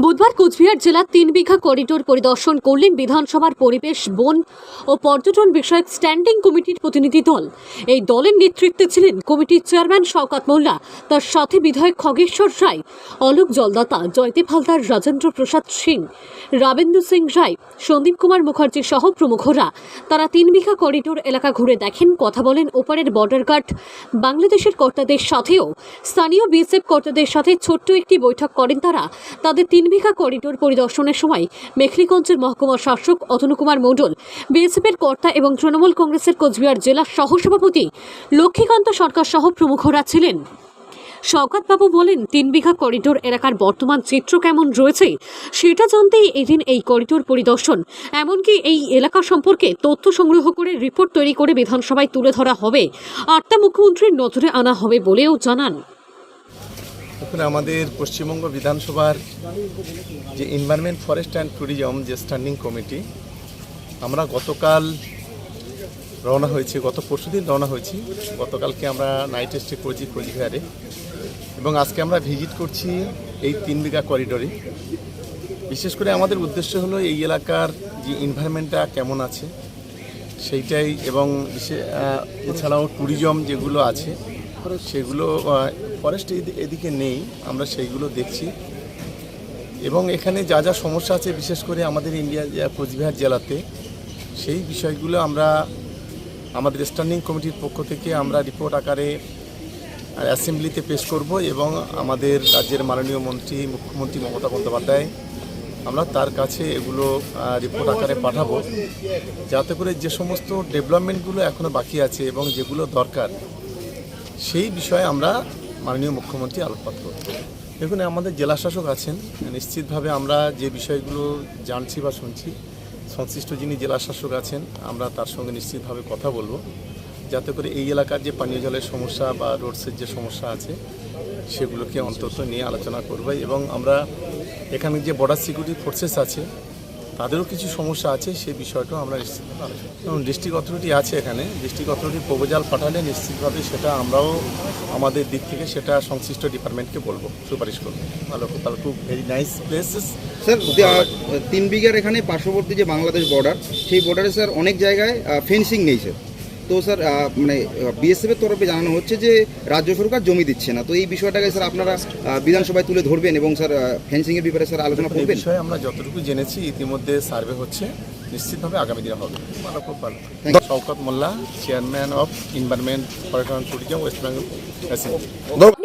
বুধবার কোচবিহার জেলার তিন বিঘা করিডোর পরিদর্শন করলেন বিধানসভার পরিবেশ, বন ও পর্যটন বিষয়ক স্ট্যান্ডিং কমিটির প্রতিনিধি দল। এই দলের নেতৃত্বে ছিলেন কমিটির চেয়ারম্যান শওকাত মোল্লা, তার সাথে বিধায়ক খগেশ্বর রায়, অলোক জলদাতা, জয়দেব হালদার, রাজেন্দ্র প্রসাদ সিং, রাবেন্দু সিং রায়, সন্দীপ কুমার মুখার্জি সহ প্রমুখরা। তারা তিন বিঘা করিডোর এলাকা ঘুরে দেখেন, কথা বলেন ওপারের বর্ডার গার্ড বাংলাদেশের কর্তাদের সাথেও। স্থানীয় বিএসএফ কর্তাদের সাথে ছোট্ট একটি বৈঠক করেন তারা। তাদের তিন বিঘা করিডোর পরিদর্শনের সময় মেখলিগঞ্জের মহকুমা শাসক অতনু কুমার মণ্ডল বিএসএফের কর্তা এবং তৃণমূল কংগ্রেসের কোচবিহার জেলা সহসভাপতি লক্ষ্মীকান্ত সরকার সহ প্রমুখরা ছিলেন। শওকতবাবু বলেন, তিন বিঘা করিডোর এলাকার বর্তমান চিত্র কেমন রয়েছে সেটা জানতেই এদিন এই করিডোর পরিদর্শন, এমনকি এই এলাকা সম্পর্কে তথ্য সংগ্রহ করে রিপোর্ট তৈরি করে বিধানসভায় তুলে ধরা হবে। আটটা মুখ্যমন্ত্রীর নজরে আনা হবে বলেও জানান। এখন আমাদের পশ্চিমবঙ্গ বিধানসভার যে এনভায়রনমেন্ট ফরেস্ট অ্যান্ড ট্যুরিজম যে স্ট্যান্ডিং কমিটি আমরা গতকাল রওনা হয়েছি, গত পরশু দিন রওনা হয়েছি। গতকালকে আমরা নাইট স্টে করেছি কোচবিহারে। এবং আজকে আমরা ভিজিট করছি এই তিন বিঘা করিডোরে বিশেষ করে আমাদের উদ্দেশ্য হলো এই এলাকার যে এনভায়রনমেন্টটা কেমন আছে, সেইটাই এবং এছাড়াও ট্যুরিজম যেগুলো আছে, সেগুলো ফরেস্ট এদিকে নেই, আমরা সেইগুলো দেখছি। এবং এখানে যা যা সমস্যা আছে, বিশেষ করে আমাদের ইন্ডিয়া কোচবিহার জেলাতে, সেই বিষয়গুলো আমরা আমাদের স্ট্যান্ডিং কমিটির পক্ষ থেকে আমরা রিপোর্ট আকারে অ্যাসেম্বলিতে পেশ করব এবং আমাদের রাজ্যের মাননীয় মন্ত্রী, মুখ্যমন্ত্রী মমতা বন্দ্যোপাধ্যায়, আমরা তার কাছে এগুলো রিপোর্ট আকারে পাঠাবো। যাতে করে যে সমস্ত ডেভেলপমেন্টগুলো এখনও বাকি আছে এবং যেগুলো দরকার, সেই বিষয়ে আমরা মাননীয় মুখ্যমন্ত্রী আলোকপাত করব দেখুন, আমাদের জেলা শাসক আছেন। নিশ্চিতভাবে আমরা যে বিষয়গুলো জানছি বা শুনছি, সংশ্লিষ্ট যিনি জেলা শাসক আছেন, আমরা তার সঙ্গে নিশ্চিতভাবে কথা বলব। যাতে করে এই এলাকার যে পানীয় জলের সমস্যা বা রোডসের যে সমস্যা আছে, সেগুলোকে অন্তত নিয়ে আলোচনা করব এবং আমরা এখানে যে বর্ডার সিকিউরিটি ফোর্সেস আছে তাদেরও কিছু সমস্যা আছে সেই বিষয়টাও আমরা নিশ্চিতভাবে আলোচনা এবং ডিস্ট্রিক্ট অথরিটি আছে এখানে। ডিস্ট্রিক্ট অথরিটি প্রপোজাল পাঠালে নিশ্চিতভাবে সেটা আমরাও আমাদের দিক থেকে সেটা সংশ্লিষ্ট ডিপার্টমেন্টকে বলব। সুপারিশ করব। ভালো তাহলে খুব ভেরি নাইস প্লেসেস স্যার তিন বিঘার এখানে পার্শ্ববর্তী যে বাংলাদেশ বর্ডার সেই বর্ডারে স্যার অনেক জায়গায় ফেন্সিং নেই স্যার তো স্যার মানে বিএসএফের তরফে জানানো হচ্ছে যে রাজ্য সরকার জমি দিচ্ছে না। তো এই বিষয়টাকে স্যার আপনারা বিধানসভায় তুলে ধরবেন এবং স্যার ফেন্সিং এর ব্যাপারে স্যার আলোচনা করবেন? বিষয়ে আমরা যতটুকু জেনেছি ইতিমধ্যে সার্ভে হচ্ছে। নিশ্চিতভাবে আগামী দিনে হবে। ভালো খুব ভালো thank you Shaukat Molla chairman of environment পর্যটন ট্যুরিজম ওয়েস্ট বেঙ্গল